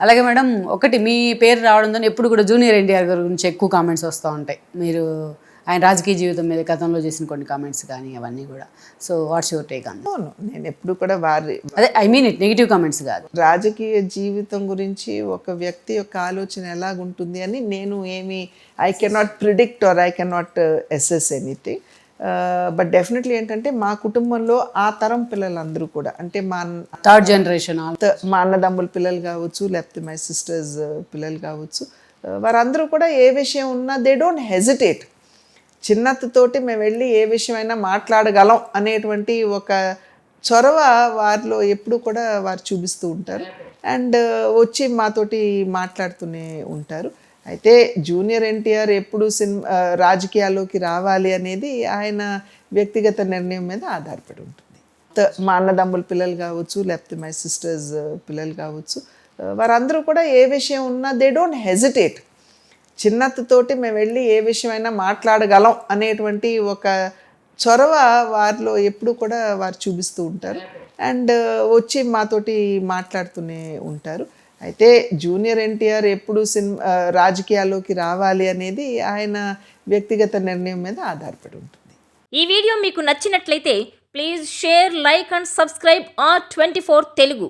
అలాగే మేడం ఒకటి మీ పేరు రావడంతో ఎప్పుడు కూడా జూనియర్ ఎన్టీఆర్ గారి గురించి ఎక్కువ కామెంట్స్ వస్తూ ఉంటాయి. మీరు ఆయన రాజకీయ జీవితం మీద గతంలో చేసిన కొన్ని కామెంట్స్ కానీ అవన్నీ కూడా. So what's your take on అవును నేను ఎప్పుడు కూడా వారి అదే I mean it negative comments కాదు. రాజకీయ జీవితం గురించి ఒక వ్యక్తి యొక్క ఆలోచన ఎలాగుంటుంది అని నేను ఏమి I cannot predict or I cannot assess anything. But definitely ఏంటంటే మా కుటుంబంలో ఆ తరం పిల్లలందరూ కూడా అంటే మా థర్డ్ జనరేషన్ మా అన్నదమ్ముల పిల్లలు కావచ్చు లేకపోతే మై సిస్టర్స్ పిల్లలు కావచ్చు వారందరూ కూడా ఏ విషయం ఉన్నా దే డోంట్ హెజిటేట్ చిన్నతతోటి మేము వెళ్ళి ఏ విషయమైనా మాట్లాడగలం అనేటువంటి ఒక చొరవ వారిలో ఎప్పుడు కూడా వారు చూపిస్తూ ఉంటారు. అండ్ వచ్చి మాతోటి మాట్లాడుతూనే ఉంటారు. అయితే జూనియర్ ఎన్టీఆర్ ఎప్పుడు సినిమా రాజకీయాల్లోకి రావాలి అనేది ఆయన వ్యక్తిగత నిర్ణయం మీద ఆధారపడి ఉంటుంది. త- మా అన్నదమ్ముల పిల్లలు కావచ్చు లేకపోతే మై సిస్టర్స్ పిల్లలు కావచ్చు వారందరూ కూడా ఏ విషయం ఉన్నా దే డోంట్ హెజిటేట్ చిన్నతతోటి మేము వెళ్ళి ఏ విషయమైనా మాట్లాడగలం అనేటువంటి ఒక చొరవ వారిలో ఎప్పుడు కూడా వారు చూపిస్తూ ఉంటారు. అండ్ వచ్చి మాతోటి మాట్లాడుతూనే ఉంటారు. అయితే జూనియర్ ఎన్టీఆర్ ఎప్పుడు సినిమా రాజకీయాల్లోకి రావాలి అనేది ఆయన వ్యక్తిగత నిర్ణయం మీద ఆధారపడి ఉంటుంది. ఈ వీడియో మీకు నచ్చినట్లయితే please share like and subscribe R twenty four Telugu.